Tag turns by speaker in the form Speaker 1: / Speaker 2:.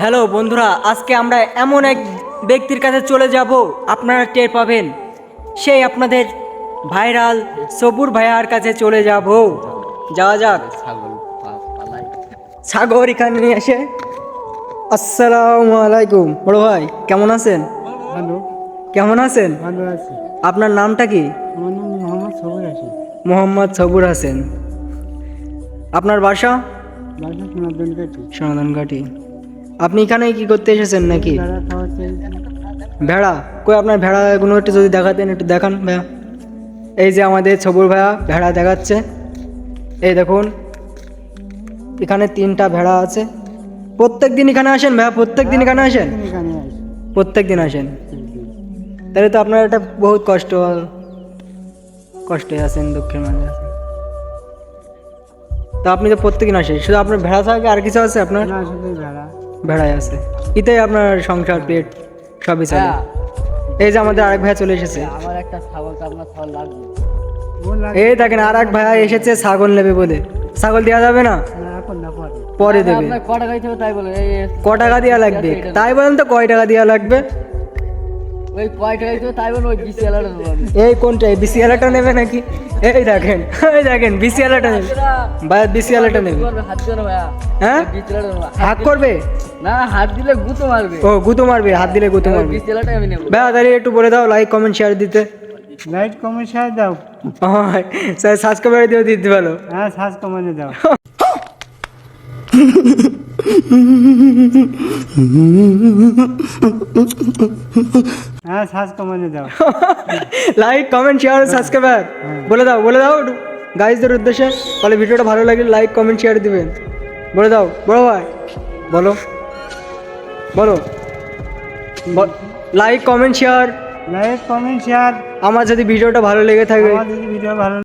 Speaker 1: Hello বন্ধুরা আজকে আমরা এমন এক ব্যক্তির কাছে চলে যাব আপনারা টের পাবেন। সেই আপনাদের ভাইরাল সবুর ভাইয়ার কাছে চলে যাব। যাওয়া যাক। সাগর এখানে নিয়ে এসে। আসসালামু আলাইকুম। বড় ভাই কেমন আছেন?
Speaker 2: হ্যালো
Speaker 1: কেমন আছেন?
Speaker 2: ভালো আছি।
Speaker 1: আপনার নামটা কি?
Speaker 2: মোহাম্মদ সবুর আছি
Speaker 1: মোহাম্মদ সবুর হাসেন। আপনার বাসা?
Speaker 2: বাসা সোনাদন কাটি
Speaker 1: সমাধানঘাটি আপনি এখানে কি করতে এসেছেন নাকি? ভেড়া কই আপনার ভেড়া ভেড়াগুলো একটু যদি দেখাতেন একটু দেখান ভাইয়া। এই যে আমাদের ছবুর ভাইয়া ভেড়া দেখাচ্ছে। এই দেখুন এখানে তিনটা ভেড়া আছে। প্রত্যেক দিন এখানে আসেন ভাইয়া প্রত্যেক দিন এখানে আসেন? প্রত্যেক দিন আসেন? তাহলে তো আপনার একটা বহুত কষ্ট কষ্টে আছেন দুঃখের মাঝে আছেন। তা আপনি তো প্রত্যেকদিন আসেন শুধু আপনার ভেড়া থাকে আর কিছু আছে আপনার?
Speaker 2: ভেড়া।
Speaker 1: ভেড়াই আছে। এটাই আপনার সংসার পেট সবই চলে। এই যে আমাদের আরেক ভাই চলে এসেছে।
Speaker 3: আমার একটা ছাগল তো আপনার ছাগল লাগবে।
Speaker 1: এই দেখেন আর এক ভাই এসেছে ছাগল নেবে বলে। ছাগল দেওয়া যাবে না?
Speaker 2: পরে।
Speaker 1: দেবে।
Speaker 3: কটা ক টাকা দিতে তাই বলে? কটা
Speaker 1: ক টাকা দেওয়া লাগবে? তাই বলেন তো কয় টাকা দেওয়া লাগবে?
Speaker 3: ওই কয় টাকা দিতে হবে তাই ওই বিশ এলাটা দেবো
Speaker 1: এই কোনটা এই বিসি আলাটা নেবে নাকি? এই দেখেন এই দেখেন বিসি আলাটা নেবে। ভাই বিসি আলাটা নেবে।
Speaker 3: হাত দিও না ভাইয়া।
Speaker 1: হ্যাঁ? হাক করবে?
Speaker 3: না হাত দিলে গুতো মারবে।
Speaker 1: ও গুতো মারবে হাত দিলে গুতো মারবে।
Speaker 3: বিশ এলাটাই আমি নেব।
Speaker 1: ভাই তাহলে একটু বলে দাও লাইক কমেন্ট শেয়ার দিতে।
Speaker 2: লাইট কমে সার দাও।
Speaker 1: হয়। স্যার সাবস্ক্রাইবার দিয়ে দিতে ভালো
Speaker 2: হ্যাঁ শ্বাস কমানে দাও। হ্যাঁ শ্বাস কমানে দাও
Speaker 1: লাইক কমেন্ট শেয়ার সাবস্ক্রাইবার বলে দাও বলে দাও গাইজদের উদ্দেশ্যে। তাহলে ভিডিওটা ভালো লাগলে লাইক কমেন্ট শেয়ার দিবেন। বলে দাও বড় ভাই। বলো। বলো। Like comment share
Speaker 2: like comment share
Speaker 1: আমার যদি ভিডিওটা ভালো লেগে থাকে
Speaker 2: আমার যদি ভিডিও ভালো